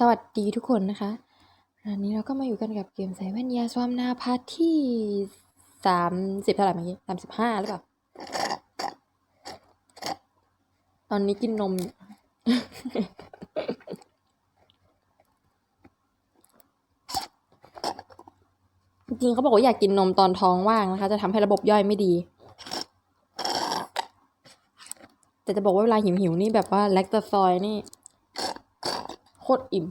สวัสดีทุกคนนะคะวันนี้เราก็มาอยู่กันกับเกมไซเวนยาสวามนาพาร์ทที่สามสิบเท่าไหร่เมื่อกี้สามสิบห้าหรือเปล่า ตอนนี้กินนม จริงเขาบอกว่าอยากกินนมตอนท้องว่างนะคะ จะทำให้ระบบย่อยไม่ดี แต่จะบอกว่าเวลาหิวๆนี่แบบว่าแลคตาซอยนี่ โคตรอิ่ม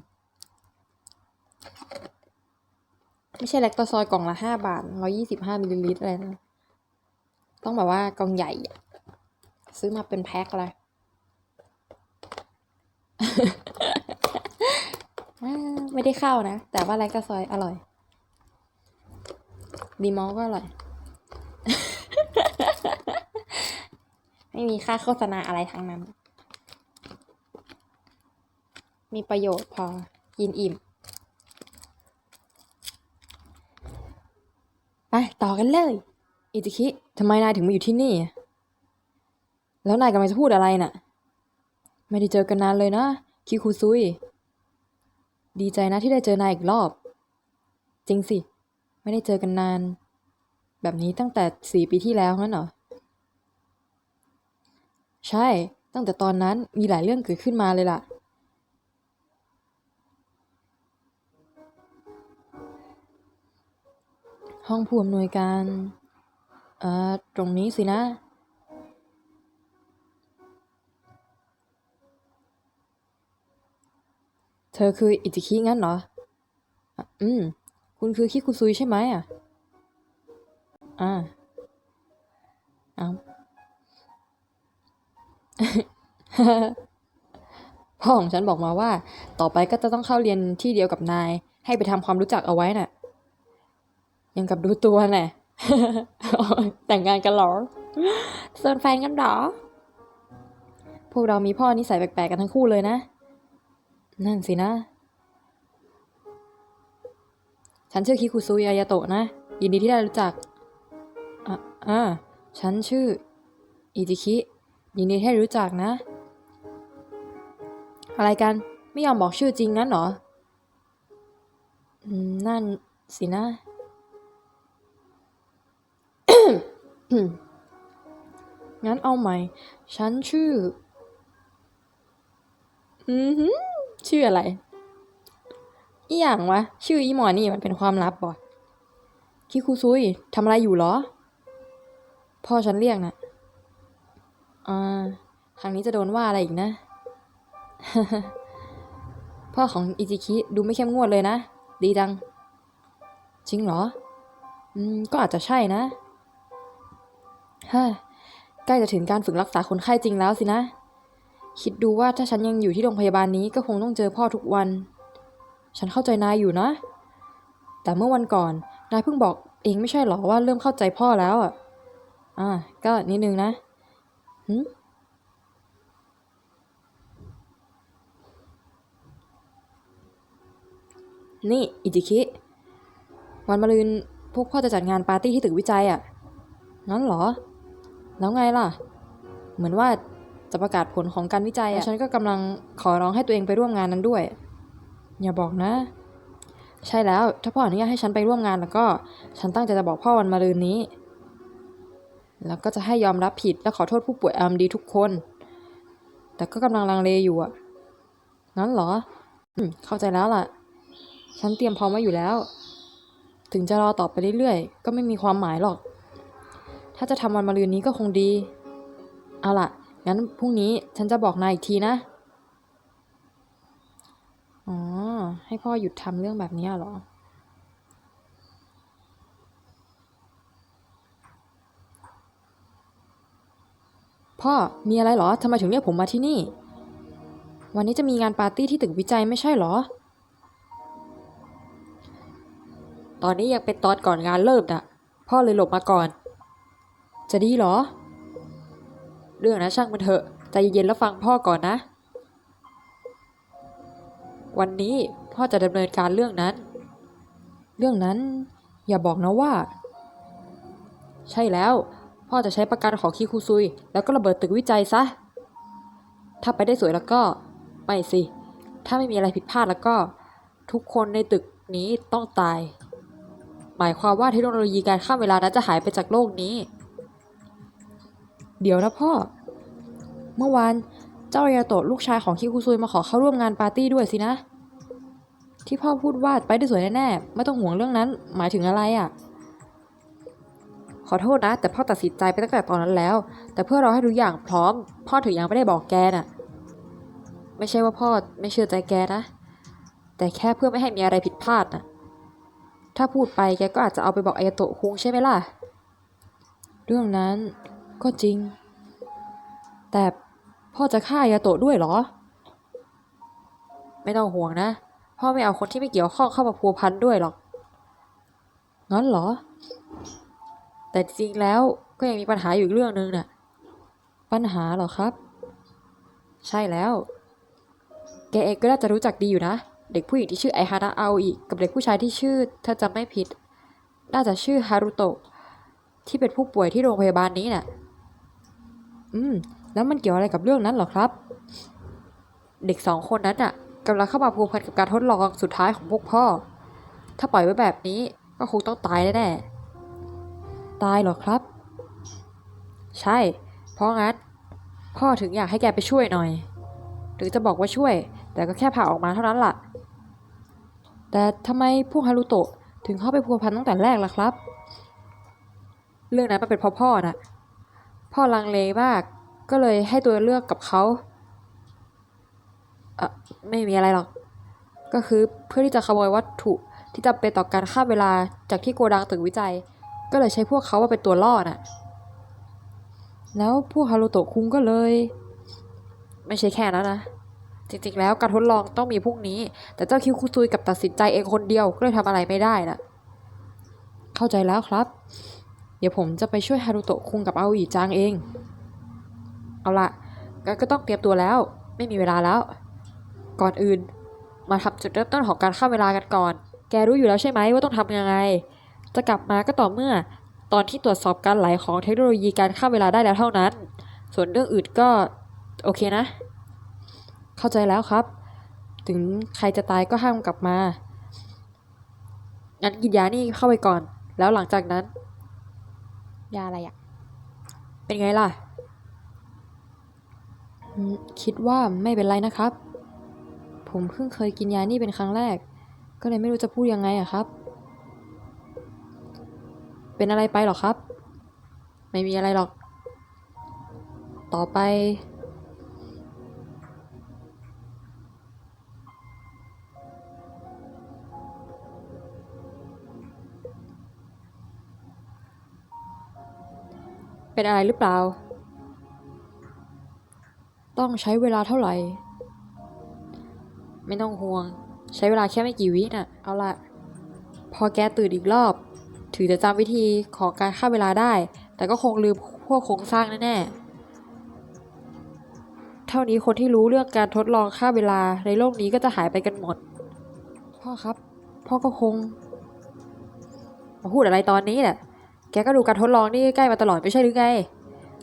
ไม่ใช่แลคตซอยกล่องละห้าบาทร้อยี่สิบห้ามิลลิลิตรอะไรนะต้องแบบว่ากล่องใหญ่ ซื้อมาเป็นแพ็คเลยไม่ได้เข้านะ แต่ว่าแลคตซอยอร่อย ดีมอลก็อร่อย ไม่มีค่าโฆษณาอะไรทั้งนั้น มีประโยชน์พอกินอิ่ม ไปต่อกันเลย อิจิคิทำไมนายถึงมาอยู่ที่นี่ แล้วนายกำลังจะพูดอะไรน่ะ ไม่ได้เจอกันนานเลยนะ คิคุซุย ดีใจนะที่ได้เจอนายอีกรอบ จริงสิ ไม่ได้เจอกันนาน แบบนี้ตั้งแต่สี่ปีที่แล้วงั้นเหรอ ใช่ ตั้งแต่ตอนนั้นมีหลายเรื่องเกิดขึ้นมาเลยล่ะ ห้องผู้อำนวยการเอ่อตรงนี้สินะ เธอคืออิจิคิงั้นเหรอ อืม คุณคือคิคุซุยใช่ไหมอะ อ่า เอาพ่อของฉันบอกมาว่า ต่อไปก็จะต้องเข้าเรียนที่เดียวกับนาย ให้ไปทำความรู้จักเอาไว้น่ะ ยังกับดูตัวแน่ะแต่งงานกันหรอเซิร์นแฟนกันหรอ พวกเรามีพ่อนิสัยแปลกๆกันทั้งคู่เลยนะ นั่นสินะ ฉันชื่อคิคุซุยอายาโตะนะ ยินดีที่ได้รู้จัก อะอ่าฉันชื่อ อิจิคิ ยินดีที่ได้รู้จักนะ อะไรกัน ไม่ยอมบอกชื่อจริงงั้นเหรอ นั่นสินะ งั้นเอาใหม่ ฉันชื่อ อือหือชื่ออะไร อีหยังวะ ชื่ออีหมอนี่มันเป็นความลับบ่คิคุซุยทำอะไรอยู่เหรอ พ่อฉันเรียกนะอ่าครั้งนี้จะโดนว่าอะไรอีกนะ พ่อของอิจิคิดูไม่เข้มงวดเลยนะ ดีจัง จริงเหรอ อืม ก็อาจจะใช่นะ ฮ่าใกล้จะถึงการฝึกรักษาคนไข้จริงแล้วสินะ คิดดูว่าถ้าฉันยังอยู่ที่โรงพยาบาลนี้ก็คงต้องเจอพ่อทุกวัน ฉันเข้าใจนายอยู่นะ แต่เมื่อวันก่อน นายเพิ่งบอกเองไม่ใช่เหรอว่าเริ่มเข้าใจพ่อแล้วอะ อ่า ก็นิดนึงนะหืมนี่อิจิคิ วันมะรืนพวกพ่อจะจัดงานปาร์ตี้ที่ตึกวิจัยอะงั้นเหรอ แล้วไงล่ะ เหมือนว่าจะประกาศผลของการวิจัยอะฉันก็กำลังขอร้องให้ตัวเองไปร่วมงานนั้นด้วย อย่าบอกนะ ใช่แล้ว ถ้าพ่ออนุญาตให้ฉันไปร่วมงานแล้วก็ ฉันตั้งใจจะบอกพ่อวันมะรืนนี้ แล้วก็จะให้ยอมรับผิดและขอโทษผู้ป่วยอาร์มดีทุกคน แต่ก็กำลังลังเลอยู่อะงั้นเหรอ อืม เข้าใจแล้วล่ะ ฉันเตรียมพร้อมไว้อยู่แล้ว ถึงจะรอต่อไปเรื่อยๆ ก็ไม่มีความหมายหรอก ถ้าจะทำวันมะรืนนี้ก็คงดี เอาล่ะ งั้นพรุ่งนี้ฉันจะบอกนายอีกทีนะ อ๋อ ให้พ่อหยุดทำเรื่องแบบนี้เหรอ พ่อ มีอะไรเหรอทำไมถึงเรียกผมมาที่นี่ วันนี้จะมีงานปาร์ตี้ที่ตึกวิจัยไม่ใช่เหรอ ตอนนี้ยังเป็นตอนก่อนงานเริ่มนะพ่อเลยหลบมาก่อน จะดีเหรอ เรื่องนะช่างมันเถอะ ใจเย็นๆแล้วฟังพ่อก่อนนะ วันนี้พ่อจะดำเนินการเรื่องนั้น เรื่องนั้น อย่าบอกนะว่า ใช่แล้ว พ่อจะใช้ประกันของคิคุซุย แล้วก็ระเบิดตึกวิจัยซะ ถ้าไปได้สวยแล้วก็ ไม่สิ ถ้าไม่มีอะไรผิดพลาดแล้วก็ ทุกคนในตึกนี้ต้องตาย หมายความว่าเทคโนโลยีการข้ามเวลานั้นจะหายไปจากโลกนี้ เดี๋ยวนะพ่อ เมื่อวานเจ้ายาโตะลูกชายของคิคุซุยมาขอเข้าร่วมงานปาร์ตี้ด้วยสินะ ที่พ่อพูดว่าไปได้สวยแน่ๆ ไม่ต้องห่วงเรื่องนั้น หมายถึงอะไรอะ ขอโทษนะ แต่พ่อตัดสินใจไปตั้งแต่ตอนนั้นแล้ว แต่เพื่อเราให้ทุกอย่างพร้อม พ่อถึงยังไม่ได้บอกแกน่ะ ไม่ใช่ว่าพ่อไม่เชื่อใจแกนะ แต่แค่เพื่อไม่ให้มีอะไรผิดพลาดน่ะ ถ้าพูดไปแกก็อาจจะเอาไปบอกอายโตะคุงใช่ไหมล่ะ เรื่องนั้น ก็จริง แต่พ่อจะฆ่าอายาโตะด้วยเหรอ ไม่ต้องห่วงนะ พ่อไม่เอาคนที่ไม่เกี่ยวข้องเข้ามาพัวพันด้วยหรอก งั้นเหรอ แต่จริงแล้วก็ยังมีปัญหาอยู่เรื่องหนึ่งน่ะ ปัญหาเหรอครับ ใช่แล้ว แกเองก็น่าจะรู้จักดีอยู่นะ เด็กผู้หญิงที่ชื่อไอฮานะเอาอีกกับเด็กผู้ชายที่ชื่อ ถ้าจำไม่ผิด น่าจะชื่อฮารุโตะที่เป็นผู้ป่วยที่โรงพยาบาลนี้น่ะ อืม แล้วมันเกี่ยวอะไรกับเรื่องนั้นหรอครับ เด็กสองคนนั้นน่ะกำลังเข้ามาพัวพันกับการทดลองสุดท้ายของพวกพ่อ ถ้าปล่อยไว้แบบนี้ก็คงต้องตายแน่ๆ ตายหรอครับ ใช่ เพราะงั้นพ่อถึงอยากให้แกไปช่วยหน่อยหรือจะบอกว่าช่วย แต่ก็แค่ผ่าออกมาเท่านั้นล่ะ แต่ทำไมพวกฮารุโตะถึงเข้าไปพัวพันตั้งแต่แรกล่ะครับ เรื่องนั้นมันเป็นเพราะพ่อน่ะ พ่อลังเลมาก ก็เลยให้ตัวเลือกกับเขาเอ่อไม่มีอะไรหรอก ก็คือเพื่อที่จะขโมยวัตถุที่จำเป็นต่อการฆ่าเวลาจากที่โกดังตึกวิจัย ก็เลยใช้พวกเขามาเป็นตัวล่อน่ะ แล้วพวกฮารุโตะคุงก็เลย ไม่ใช่แค่นั้นนะ จริงๆแล้วการทดลองต้องมีพรุ่งนี้ แต่เจ้าคิวคุซุยกับตัดสินใจเองคนเดียวก็เลยทำอะไรไม่ได้น่ะ เข้าใจแล้วครับ ดี๋ยวผมจะไปช่วยฮารุโตะคุงกับอาอีจางเอง เอาละก็ต้องเตรียมตัวแล้ว ไม่มีเวลาแล้ว ก่อนอื่น มาทำจุดเริ่มต้นของการข้ามเวลากันก่อน แกรู้อยู่แล้วใช่ไหมว่าต้องทำยังไง จะกลับมาก็ต่อเมื่อ ตอนที่ตรวจสอบการไหลของเทคโนโลยีการข้ามเวลาได้แล้วเท่านั้น ส่วนเรื่องอื่นก็โอเคนะ เข้าใจแล้วครับ ถึงใครจะตายก็ห้ามกลับมางั้นกินยานี่เข้าไปก่อน แล้วหลังจากนั้น ยาอะไรอะเป็นไงล่ะ คิดว่าไม่เป็นไรนะครับ ผมเพิ่งเคยกินยานี่เป็นครั้งแรก ก็เลยไม่รู้จะพูดยังไงอะครับ เป็นอะไรไปหรอครับ ไม่มีอะไรหรอก ต่อไป เป็นอะไรหรือเปล่า ต้องใช้เวลาเท่าไหร่ ไม่ต้องห่วง ใช้เวลาแค่ไม่กี่วิน่ะ เอาละพอแกตื่นอีกรอบ ถือจะจำวิธีของการฆ่าเวลาได้ แต่ก็คงลืมพวกโครงสร้างแน่ๆ เท่านี้คนที่รู้เรื่องการทดลองฆ่าเวลาในโลกนี้ก็จะหายไปกันหมด พ่อครับ พ่อก็คง มาพูดอะไรตอนนี้แหละ แกก็ดูการทดลองนี่ใกล้มาตลอดไม่ใช่หรือไง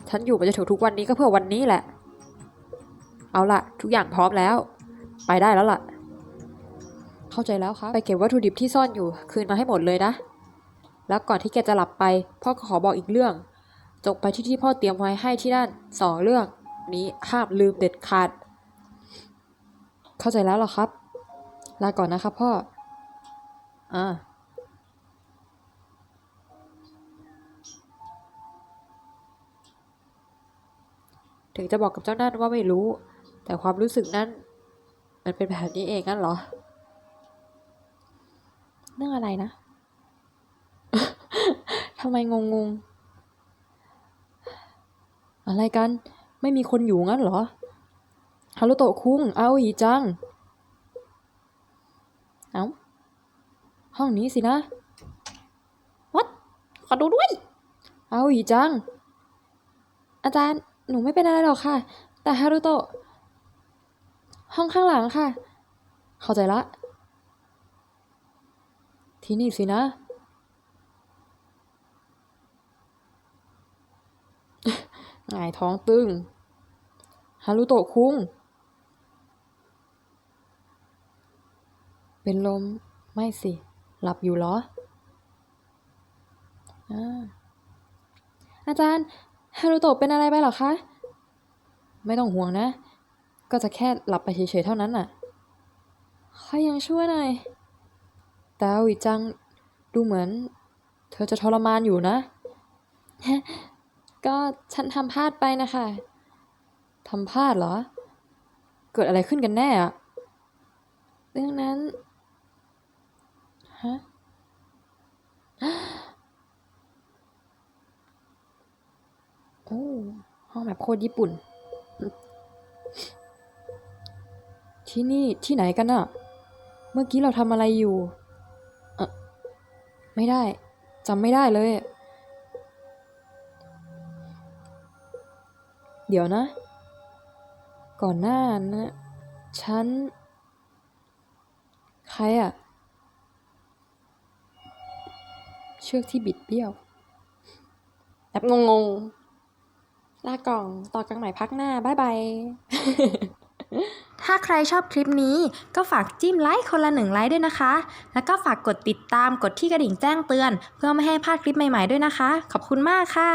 ฉันอยู่มาจนถึงทุกวันนี้ก็เพื่อวันนี้แหละ เอาละทุกอย่างพร้อมแล้ว ไปได้แล้วล่ะ เข้าใจแล้วครับ ไปเก็บวัตถุดิบที่ซ่อนอยู่คืนมาให้หมดเลยนะ แล้วก่อนที่แกจะหลับไป พ่อก็ขอบอกอีกเรื่อง จงไปที่ที่พ่อเตรียมไว้ให้ที่นั่นสองเรื่อง นี้ห้ามลืมเด็ดขาด เข้าใจแล้วเหรอครับ ลาก่อนนะครับพ่อ อ่า ถึงจะบอกกับเจ้านั่นว่าไม่รู้ แต่ความรู้สึกนั้น มันเป็นแบบนี้เองงั้นเหรอ เรื่องอะไรนะทำไมงงงๆอะไรกัน ไม่มีคนอยู่งั้นเหรอฮารุโตะคุงเอาอีจัง เอาห้องนี้สินะ วัด ขอดูด้วย เอาอีจัง อาจารย์ หนูไม่เป็นอะไรหรอกค่ะ แต่ฮารุโตะ ห้องข้างหลังค่ะ เข้าใจละ ที่นี่สินะ หงายท้องตึง ฮารุโตะคุง เป็นลม ไม่สิ หลับอยู่เหรออาอาจารย์ ฮารุโตะเป็นอะไรไปหรอคะ ไม่ต้องห่วงนะ ก็จะแค่หลับไปเฉยๆเท่านั้นน่ะข้ายังช่วยหน่อยแต่อาวิจังดูเหมือน เธอจะทรมานอยู่นะ ก็ฉันทำพลาดไปนะคะทำพลาดเหรอ เกิดอะไรขึ้นกันแน่อะเรื่องนั้น ฮะ อ้ห้องแบบโคตรญี่ปุ่น ที่นี่ที่ไหนกันอะเมื่อกี้เราทำอะไรอยู่เออไม่ได้จำไม่ได้เลย เดี๋ยวนะ ก่อนหน้านะฉัน ใครอะเชือกที่บิดเบี้ยวแอบงงๆ ลากล่องต่อกันใหม่พักหน้า บ๊ายบาย ถ้าใครชอบคลิปนี้ก็ฝากจิ้มไลค์คนละหนึ่งไลค์ด้วยนะคะ แล้วก็ฝากกดติดตามกดที่กระดิ่งแจ้งเตือน เพื่อไม่ให้พลาดคลิปใหม่ๆด้วยนะคะ ขอบคุณมากค่ะ